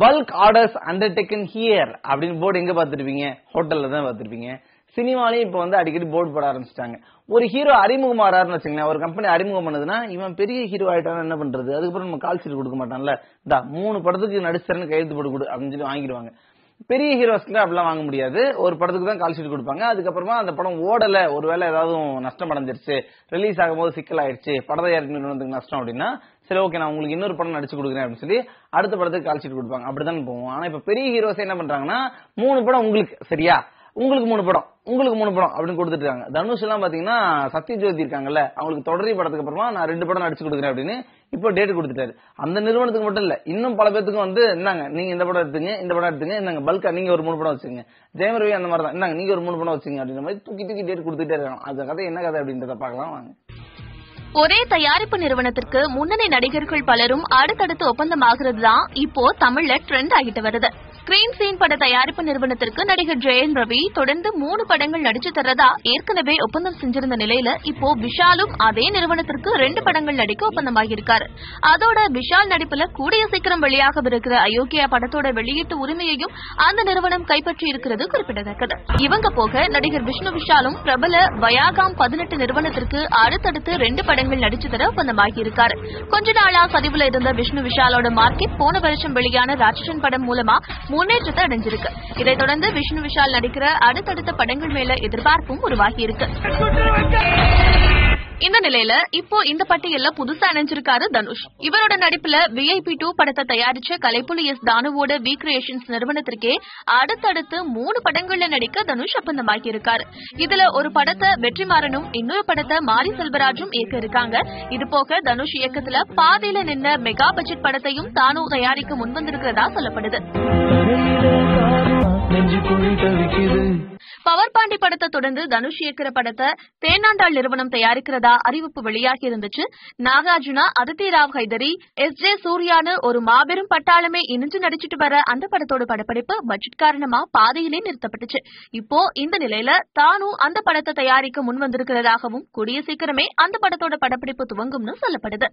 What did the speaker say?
Bulk orders undertaken here அப்படின்னு board எங்க பார்த்துருப்பீங்க? ஹோட்டல்ல தான் பார்த்துருப்பீங்க. சினிமாலையும் இப்ப வந்து அடிக்கடி போர்டு போட ஆரம்பிச்சிட்டாங்க. ஒரு ஹீரோ அறிமுகம் ஆறாருன்னு வச்சுங்களேன் ஒரு கம்பெனி அறிமுகம் பண்ணுதுன்னா இவன் பெரிய ஹீரோ ஆயிட்டான்னு என்ன பண்றது? அதுக்கப்புறம் நம்ம கால் சீட் கொடுக்க மாட்டான்ல. இந்த மூணு படத்துக்கு நடிச்சரன்னு கையெழுத்து போட்டு கொடு அப்படின்னு சொல்லி வாங்கிடுவாங்க. பெரிய ஹீரோஸ்ல அப்படிலாம் வாங்க முடியாது. ஒரு படத்துக்கு தான் கால் ஷீட் கொடுப்பாங்க. அதுக்கப்புறமா அந்த படம் ஓடல. ஒருவேளை ஏதாவது நஷ்டம் அடைஞ்சிருச்சு. ரிலீஸ் ஆகும்போது சிக்கல் ஆயிடுச்சு. பட தயாரிப்பு நிறுவனத்துக்கு நஷ்டம் அப்படின்னா சரி ஓகே நான் உங்களுக்கு இன்னொரு படம் நடிச்சு கொடுக்குறேன் அப்படின்னு சொல்லி அடுத்த படத்துக்கு கால் ஷீட் கொடுப்பாங்க. அப்படிதான் போவோம். ஆனா இப்ப பெரிய ஹீரோஸ் என்ன பண்றாங்கன்னா மூணு படம் உங்களுக்கு சரியா? உங்களுக்கு மூணு படம் உங்களுக்கு மூணு படம் அப்படின்னு கொடுத்துட்டு இருக்காங்க தனுஷ் எல்லாம் பாத்தீங்கன்னா சத்யஜோதி இருக்காங்கல்ல அவங்களுக்கு தொடரி படத்துக்கு அப்புறமா நான் ரெண்டு படம் நடிச்சு கொடுக்குறேன் அப்படின்னு இப்போ டேட் கொடுத்துட்டாரு. அந்த நிறுவனத்துக்கு மட்டும் இல்ல இன்னும் பல பேத்துக்கும் வந்து இந்தாங்க நீங்க இந்த படம் எடுத்துங்க இந்த படம் எடுத்துங்க என்னங்க பல்கா நீங்க ஒரு மூணு படம் வச்சுங்க ஜெயம் ரவி அந்த மாதிரி தான் என்னங்க நீங்க ஒரு மூணு படம் வச்சுங்க அப்படின்ற மாதிரி தூக்கி தூக்கி டேட் கொடுத்துட்டே இருக்காங்க. அந்த கதை என்ன கதை அப்படின்றத பாக்கலாம் வாங்க. ஒரே தயாரிப்பு நிறுவனத்திற்கு முன்னணி நடிகர்கள் பலரும் அடுத்தடுத்து ஒப்பந்தமாகிறது தான் இப்போ தமிழ்ல ட்ரெண்ட் ஆகிட்டு வருது. ஸ்கிரீன் சீன் பட தயாரிப்பு நிறுவனத்திற்கு நடிகர் ஜெயன் ரவி தொடர்ந்து மூணு படங்கள் நடிச்சு தர்றதா ஏற்கனவே ஒப்பந்தம் செஞ்சிருந்த நிலையில இப்போ விஷாலும் அதே நிறுவனத்திற்கு ரெண்டு படங்கள் நடிக்க ஒப்பந்தமாகியிருக்காரு. அதோட விஷால் நடிப்புல கூடிய சீக்கிரம் வெளியாகவிருக்கிற அயோக்கியா படத்தோட வெளியீட்டு உரிமையையும் அந்த நிறுவனம் கைப்பற்றி இருக்கிறது குறிப்பிடத்தக்கது. இவங்க போக நடிகர் விஷ்ணு விஷாலும் பிரபல வயாகாம் பதினெட்டு நிறுவனத்திற்கு அடுத்தடுத்து ரெண்டு படங்கள் நடிச்சு தர ஒப்பந்தமாகியிருக்காரு. கொஞ்ச நாளா பதிவுல இருந்த விஷ்ணு விஷாலோட மார்க்கெட் போன வருஷம் வெளியான ராட்சசன் படம் மூலமா முன்னேற்றத்தை அடைஞ்சிருக்கு இதைத் தொடர்ந்து விஷ்ணு விஷால் நடிக்கிற அடுத்தடுத்த படங்கள் மேல எதிர்பார்ப்பும் உருவாகியிருக்கு. இந்த நிலையில இப்போ இந்த பட்டியல்ல புதுசா இணைஞ்சிருக்காரு தனுஷ். இவரோட நடிப்புல விஐபி டூ படத்தை தயாரிச்ச கலைப்புலி எஸ் தானுவோட வி கிரியேஷன்ஸ் நிறுவனத்திற்கே அடுத்தடுத்து மூணு படங்கள்ல நடிக்க தனுஷ் ஒப்பந்தமாக்கி இருக்காரு. இதுல ஒரு படத்தை வெற்றிமாறனும் இன்னொரு படத்தை மாரி செல்வராஜும் இயக்க இருக்காங்க. இது போக தனுஷ் இயக்கத்துல பாதையில நின்ன மெகா பட்ஜெட் படத்தையும் தானு தயாரிக்க முன்வந்திருக்கிறதா சொல்லப்படுது. பவர் பாண்டி படத்தை தொடர்ந்து தனுஷ் இயக்கிற படத்தை தேனாண்டாள் நிறுவனம் தயாரிக்கிறதா அறிவிப்பு வெளியாகி இருந்துச்சு. நாகார்ஜுனா அதித்தி ராவ் ஹைதரி எஸ் ஜே சூர்யான்னு ஒரு மாபெரும் பட்டாளமே இணைஞ்சு நடிச்சிட்டு வர அந்த படத்தோட படப்பிடிப்பு பட்ஜெட் காரணமா பாதையிலே நிறுத்தப்பட்டுச்சு. இப்போ இந்த நிலையில தானும் அந்த படத்தை தயாரிக்க முன் வந்திருக்கிறதாகவும் கூடிய சீக்கிரமே அந்த படத்தோட படப்பிடிப்பு துவங்கும்னு சொல்லப்படுது.